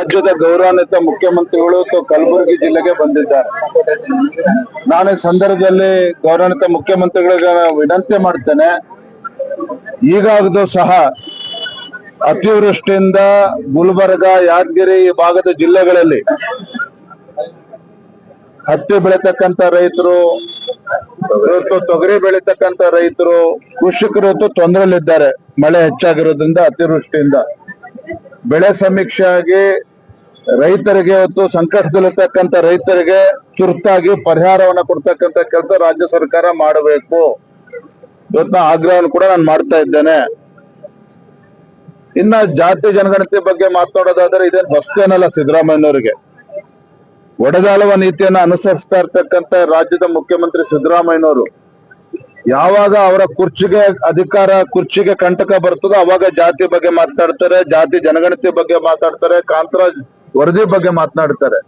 ರಾಜ್ಯದ ಗೌರವಾನ್ವಿತ ಮುಖ್ಯಮಂತ್ರಿಗಳು ಕಲಬುರಗಿ ಜಿಲ್ಲೆಗೆ ಬಂದಿದ್ದಾರೆ. ನಾನು ಈ ಸಂದರ್ಭದಲ್ಲಿ ಗೌರವಾನ್ವಿತ ಮುಖ್ಯಮಂತ್ರಿಗಳಿಗೆ ವಿನಂತಿ ಮಾಡ್ತೇನೆ. ಈಗಾಗದೂ ಸಹ ಅತಿವೃಷ್ಟಿಯಿಂದ ಗುಲ್ಬರ್ಗ, ಯಾದಗಿರಿ ಈ ಭಾಗದ ಜಿಲ್ಲೆಗಳಲ್ಲಿ ಹತ್ತಿ ಬೆಳೀತಕ್ಕಂತ ರೈತರು ಇವತ್ತು ತೊಗರಿ ಬೆಳೀತಕ್ಕಂತ ರೈತರು ಕೃಷಿಕರು ತೊಂದರೆಯಲ್ಲಿದ್ದಾರೆ. ಮಳೆ ಹೆಚ್ಚಾಗಿರೋದ್ರಿಂದ ಅತಿವೃಷ್ಟಿಯಿಂದ. ಬೆಳೆ ಸಮೀಕ್ಷೆ ಆಗಿ ರೈತರಿಗೆ ಇವತ್ತು ಸಂಕಷ್ಟದಲ್ಲಿರ್ತಕ್ಕಂಥ ರೈತರಿಗೆ ತುರ್ತಾಗಿ ಪರಿಹಾರವನ್ನ ಕೊಡ್ತಕ್ಕಂಥ ಕೆಲಸ ರಾಜ್ಯ ಸರ್ಕಾರ ಮಾಡಬೇಕು ಇವತ್ತಿನ ಆಗ್ರಹವನ್ನು ಕೂಡ ನಾನು ಮಾಡ್ತಾ ಇದ್ದೇನೆ. ಇನ್ನ ಜಾತಿ ಜನಗಣತಿ ಬಗ್ಗೆ ಮಾತನಾಡೋದಾದ್ರೆ ಇದೇನು ಹೊಸ್ತೇನಲ್ಲ ಸಿದ್ದರಾಮಯ್ಯನವರಿಗೆ. ಒಡೆದಾಳುವ ನೀತಿಯನ್ನ ಅನುಸರಿಸ್ತಾ ಇರ್ತಕ್ಕಂಥ ರಾಜ್ಯದ ಮುಖ್ಯಮಂತ್ರಿ ಸಿದ್ದರಾಮಯ್ಯನವರು ಯಾವಾಗ ಅವರ ಕುರ್ಚಿಗೆ ಅಧಿಕಾರ, ಕುರ್ಚಿಗೆ ಕಂಟಕ ಬರ್ತದೋ ಅವಾಗ ಜಾತಿ ಬಗ್ಗೆ ಮಾತನಾಡ್ತಾರೆ ಜಾತಿ ಜನಗಣತಿ ಬಗ್ಗೆ ಮಾತಾಡ್ತಾರೆ, ಕಾಂತರಾಜ್ ವರದಿ ಬಗ್ಗೆ ಮಾತನಾಡ್ತಾರೆ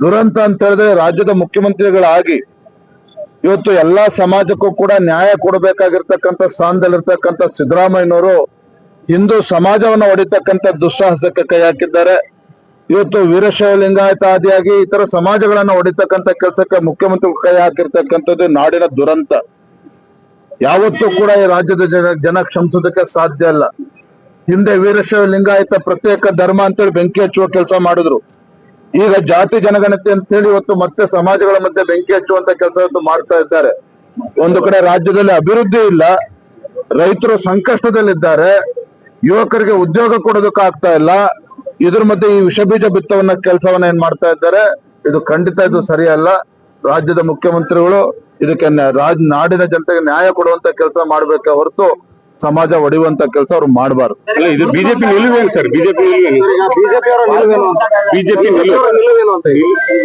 ದುರಂತ ಅಂತ ಹೇಳಿದ್ರೆ ರಾಜ್ಯದ ಮುಖ್ಯಮಂತ್ರಿಗಳಾಗಿ ಇವತ್ತು ಎಲ್ಲಾ ಸಮಾಜಕ್ಕೂ ಕೂಡ ನ್ಯಾಯ ಕೊಡಬೇಕಾಗಿರ್ತಕ್ಕಂಥ ಸ್ಥಾನದಲ್ಲಿರ್ತಕ್ಕಂಥ ಸಿದ್ದರಾಮಯ್ಯನವರು ಹಿಂದೂ ಸಮಾಜವನ್ನ ಹೊಡಿತಕ್ಕಂಥ ದುಸ್ಸಾಹಸಕ್ಕೆ ಕೈ ಹಾಕಿದ್ದಾರೆ. ಇವತ್ತು ವೀರಶೈವ ಲಿಂಗಾಯತ ಆದಿಯಾಗಿ ಇತರ ಸಮಾಜಗಳನ್ನ ಹೊಡಿತಕ್ಕಂಥ ಕೆಲಸಕ್ಕೆ ಮುಖ್ಯಮಂತ್ರಿ ಕೈ ಹಾಕಿರ್ತಕ್ಕಂಥದ್ದು ನಾಡಿನ ದುರಂತ. ಯಾವತ್ತೂ ಕೂಡ ಈ ರಾಜ್ಯದ ಜನ ಜನ ಕ್ಷಮಿಸೋದಕ್ಕೆ ಸಾಧ್ಯ ಇಲ್ಲ. ಹಿಂದೆ ವೀರಶೈವ ಲಿಂಗಾಯತ ಪ್ರತ್ಯೇಕ ಧರ್ಮ ಅಂತೇಳಿ ಬೆಂಕಿ ಹಚ್ಚುವ ಕೆಲಸ ಮಾಡಿದ್ರು. ಈಗ ಜಾತಿ ಜನಗಣತಿ ಅಂತ ಹೇಳಿ ಇವತ್ತು ಮತ್ತೆ ಸಮಾಜಗಳ ಮಧ್ಯೆ ಬೆಂಕಿ ಹಚ್ಚುವಂತ ಕೆಲಸ ಇವತ್ತು ಮಾಡ್ತಾ ಇದ್ದಾರೆ. ಒಂದು ಕಡೆ ರಾಜ್ಯದಲ್ಲಿ ಅಭಿವೃದ್ಧಿ ಇಲ್ಲ. ರೈತರು ಸಂಕಷ್ಟದಲ್ಲಿದ್ದಾರೆ. ಯುವಕರಿಗೆ ಉದ್ಯೋಗ ಕೊಡೋದಕ್ಕೆ ಆಗ್ತಾ ಇಲ್ಲ. ಇದ್ರ ಮಧ್ಯೆ ಈ ವಿಷಬೀಜ ಬಿತ್ತವನ್ನ ಕೆಲಸವನ್ನ ಏನ್ ಮಾಡ್ತಾ ಇದ್ದಾರೆ? ಇದು ಖಂಡಿತ ಇದು ಸರಿಯಲ್ಲ. ರಾಜ್ಯದ ಮುಖ್ಯಮಂತ್ರಿಗಳು ಇದಕ್ಕೆ ರಾಜ್ ನಾಡಿನ ಜನತೆಗೆ ನ್ಯಾಯ ಕೊಡುವಂತ ಕೆಲಸ ಮಾಡ್ಬೇಕ ಹೊರತು ಸಮಾಜ ಒಡೆಯುವಂತ ಕೆಲಸ ಅವ್ರು ಮಾಡಬಾರ್ದು. ಇದು ಬಿಜೆಪಿ ನಿಲುವೇನು ಸರ್? ಬಿಜೆಪಿ ಬಿಜೆಪಿ ನಿಲುವು.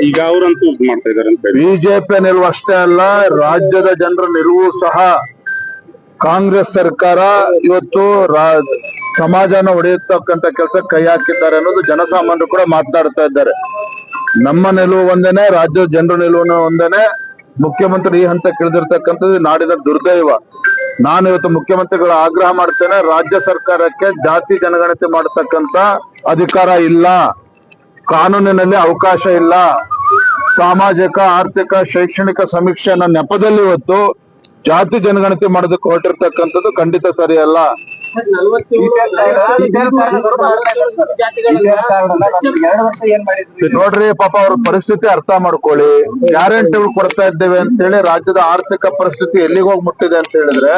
ಈಗ ಅವರಂತೂ ಮಾಡ್ತಾ ಇದಾರೆ ಅಂತ ಹೇಳಿ. ಬಿಜೆಪಿ ನಿಲುವು ಅಷ್ಟೇ ಅಲ್ಲ ರಾಜ್ಯದ ಜನರ ನಿಲುವು ಸಹ. ಕಾಂಗ್ರೆಸ್ ಸರ್ಕಾರ ಇವತ್ತು ರಾ- ಸಮಾಜನ ಒಡೆಯುತ್ತಕ್ಕಂತ ಕೆಲಸ ಕೈ ಹಾಕಿದ್ದಾರೆ ಅನ್ನೋದು ಜನಸಾಮಾನ್ಯರು ಕೂಡ ಮಾತನಾಡ್ತಾ ಇದ್ದಾರೆ. ನಮ್ಮ ನಿಲುವು ಒಂದೇನೆ ರಾಜ್ಯದ ಜನರ ನಿಲುವು ಒಂದೇನೆ. ಮುಖ್ಯಮಂತ್ರಿ ಈ ಹಂತ ಇಳಿದಿರ್ತಕ್ಕಂಥದ್ದು ನಾಡಿನ ದುರ್ದೈವ. ನಾನು ಇವತ್ತು ಮುಖ್ಯಮಂತ್ರಿಗಳ ಆಗ್ರಹ ಮಾಡ್ತೇನೆ, ರಾಜ್ಯ ಸರ್ಕಾರಕ್ಕೆ ಜಾತಿ ಜನಗಣತಿ ಮಾಡತಕ್ಕಂತ ಅಧಿಕಾರ ಇಲ್ಲ. ಕಾನೂನಿನಲ್ಲಿ ಅವಕಾಶ ಇಲ್ಲ. ಸಾಮಾಜಿಕ, ಆರ್ಥಿಕ, ಶೈಕ್ಷಣಿಕ ಸಮೀಕ್ಷೆ ನೆಪದಲ್ಲಿ ಇವತ್ತು ಜಾತಿ ಜನಗಣತಿ ಮಾಡೋದಕ್ಕೆ ಹೊರಟಿರ್ತಕ್ಕಂಥದ್ದು ಖಂಡಿತ ಸರಿ ಅಲ್ಲ. ನೋಡ್ರಿ ಪಾಪ ಅವ್ರ ಪರಿಸ್ಥಿತಿ ಅರ್ಥ ಮಾಡ್ಕೊಳ್ಳಿ. ಗ್ಯಾರಂಟಿಗಳು ಕೊಡ್ತಾ ಇದ್ದೇವೆ ಅಂತ ಹೇಳಿ ರಾಜ್ಯದ ಆರ್ಥಿಕ ಪರಿಸ್ಥಿತಿ ಎಲ್ಲಿಗೆ ಹೋಗಿ ಮುಟ್ಟಿದೆ ಅಂತ ಹೇಳಿದ್ರೆ,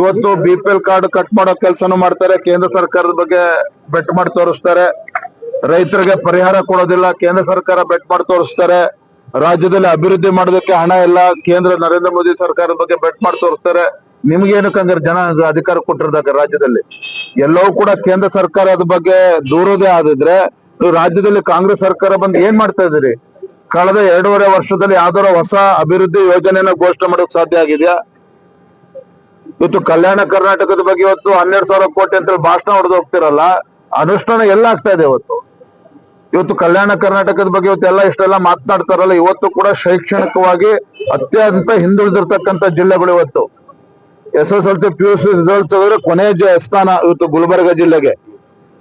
ಇವತ್ತು B P L card cut ಮಾಡೋ ಕೆಲಸನೂ ಮಾಡ್ತಾರೆ, ಕೇಂದ್ರ ಸರ್ಕಾರದ ಬಗ್ಗೆ ಬೆಟ್ ಮಾಡಿ ತೋರಿಸ್ತಾರೆ. ರೈತರಿಗೆ ಪರಿಹಾರ ಕೊಡೋದಿಲ್ಲ, ಕೇಂದ್ರ ಸರ್ಕಾರ ಬೆಟ್ ಮಾಡಿ ತೋರಿಸ್ತಾರೆ. ರಾಜ್ಯದಲ್ಲಿ ಅಭಿವೃದ್ಧಿ ಮಾಡೋದಕ್ಕೆ ಹಣ ಎಲ್ಲ ಕೇಂದ್ರ ನರೇಂದ್ರ ಮೋದಿ ಸರ್ಕಾರದ ಬಗ್ಗೆ ಬೆಟ್ ಮಾಡಿ ತೋರಿಸ್ತಾರೆ. ನಿಮ್ಗೇನಕ್ಕೆ ಹಂಗಾರೆ ಜನ ಅಧಿಕಾರ ಕೊಟ್ಟಿರ್ದಾಗ ರಾಜ್ಯದಲ್ಲಿ. ಎಲ್ಲವೂ ಕೂಡ ಕೇಂದ್ರ ಸರ್ಕಾರ ಅದ್ರ ಬಗ್ಗೆ ದೂರದೇ ಆದಿದ್ರೆ ರಾಜ್ಯದಲ್ಲಿ ಕಾಂಗ್ರೆಸ್ ಸರ್ಕಾರ ಬಂದು ಏನ್ ಮಾಡ್ತಾ ಇದೀರಿ ಕಳೆದ ಎರಡೂವರೆ ವರ್ಷದಲ್ಲಿ ಯಾವ್ದಾರ ಹೊಸ ಅಭಿವೃದ್ಧಿ ಯೋಜನೆಯನ್ನ ಘೋಷಣೆ ಮಾಡೋಕ್ ಸಾಧ್ಯ ಆಗಿದೆಯಾ? ಇವತ್ತು ಕಲ್ಯಾಣ ಕರ್ನಾಟಕದ ಬಗ್ಗೆ ಇವತ್ತು ಹನ್ನೆರಡು ಸಾವಿರ ಕೋಟಿ ಅಂತ ಭಾಷಣ ಹೊಡೆದು ಹೋಗ್ತಿರಲ್ಲ, ಅನುಷ್ಠಾನ ಎಲ್ಲ ಆಗ್ತಾ ಇದೆ ಇವತ್ತು. ಇವತ್ತು ಕಲ್ಯಾಣ ಕರ್ನಾಟಕದ ಬಗ್ಗೆ ಇವತ್ತೆಲ್ಲ ಇಷ್ಟೆಲ್ಲ ಮಾತನಾಡ್ತಾರಲ್ಲ ಇವತ್ತು ಕೂಡ ಶೈಕ್ಷಣಿಕವಾಗಿ ಅತ್ಯಂತ ಹಿಂದುಳಿದಿರ್ತಕ್ಕಂಥ ಜಿಲ್ಲೆಗಳು ಇವತ್ತು. S S L C P U C result ತೆಗೆದ್ರೆ ಕೊನೆಯ ಸ್ಥಾನ ಇವತ್ತು ಗುಲ್ಬರ್ಗ ಜಿಲ್ಲೆಗೆ.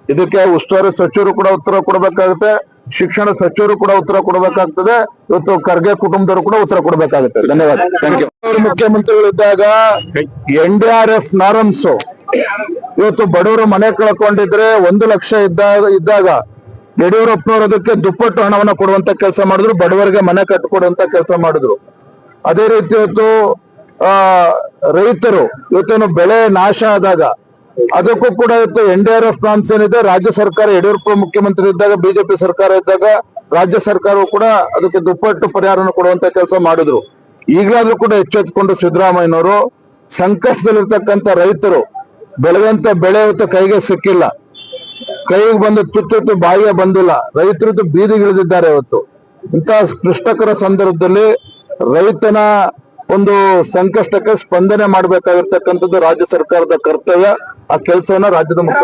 ಇದಕ್ಕೆ ಉಸ್ತುವಾರಿ ಸಚಿವರು ಕೂಡ ಉತ್ತರ ಕೊಡಬೇಕಾಗುತ್ತೆ ಶಿಕ್ಷಣ ಸಚಿವರು ಕೂಡ ಉತ್ತರ ಕೊಡಬೇಕಾಗ್ತದೆ ಇವತ್ತು ಖರ್ಗೆ ಕುಟುಂಬದವರು ಕೂಡ ಉತ್ತರ ಕೊಡಬೇಕಾಗುತ್ತೆ. ಧನ್ಯವಾದ. Thank you. ಮುಖ್ಯಮಂತ್ರಿಗಳಿದ್ದಾಗ N D R F norms ಇವತ್ತು ಬಡವರು ಮನೆ ಕಳ್ಕೊಂಡಿದ್ರೆ ಒಂದು ಲಕ್ಷ ಇದ್ದಾಗ ಇದ್ದಾಗ ಯಡಿಯೂರಪ್ಪನವರು ಅದಕ್ಕೆ ದುಪ್ಪಟ್ಟು ಹಣವನ್ನ ಕೊಡುವಂತ ಕೆಲಸ ಮಾಡಿದ್ರು, ಬಡವರಿಗೆ ಮನೆ ಕಟ್ಟಿಕೊಡುವಂತ ಕೆಲಸ ಮಾಡಿದ್ರು. ಅದೇ ರೀತಿ ಇವತ್ತು, ಆ, ರೈತರು, ಇವತ್ತೇನು ಬೆಳೆ ನಾಶ ಆದಾಗ, ಅದಕ್ಕೂ ಕೂಡ ಇವತ್ತು N D R F norms ಏನಿದೆ, ರಾಜ್ಯ ಸರ್ಕಾರ, ಯಡಿಯೂರಪ್ಪ ಮುಖ್ಯಮಂತ್ರಿ ಇದ್ದಾಗ, ಬಿಜೆಪಿ ಸರ್ಕಾರ ಇದ್ದಾಗ, ರಾಜ್ಯ ಸರ್ಕಾರವು ಕೂಡ ಅದಕ್ಕೆ ದುಪ್ಪಟ್ಟು ಪರಿಹಾರವನ್ನು ಕೊಡುವಂತ ಕೆಲಸ ಮಾಡಿದ್ರು. ಈಗಲಾದ್ರೂ ಕೂಡ ಎಚ್ಚೆತ್ಕೊಂಡು ಸಿದ್ದರಾಮಯ್ಯನವರು, ಸಂಕಷ್ಟದಲ್ಲಿರ್ತಕ್ಕಂಥ ರೈತರು, ಬೆಳೆದಂತ ಬೆಳೆ ಇವತ್ತು ಕೈಗೆ ಸಿಕ್ಕಿಲ್ಲ. ಕೈಗೆ ಬಂದು ತುತ್ತು ಬಾಯಿಗೆ ಬಂದಿಲ್ಲ. ರೈತರದ್ದು ಬೀದಿಗಿಳಿದಿದ್ದಾರೆ ಇವತ್ತು ಇಂತಹ ಕ್ಲಿಷ್ಟಕರ ಸಂದರ್ಭದಲ್ಲಿ ರೈತನ ಒಂದು ಸಂಕಷ್ಟಕ್ಕೆ ಸ್ಪಂದನೆ ಮಾಡಬೇಕಾಗಿರ್ತಕ್ಕಂಥದ್ದು ರಾಜ್ಯ ಸರ್ಕಾರದ ಕರ್ತವ್ಯ. ಆ ಕೆಲಸವನ್ನ ರಾಜ್ಯದ ಮುಖ್ಯ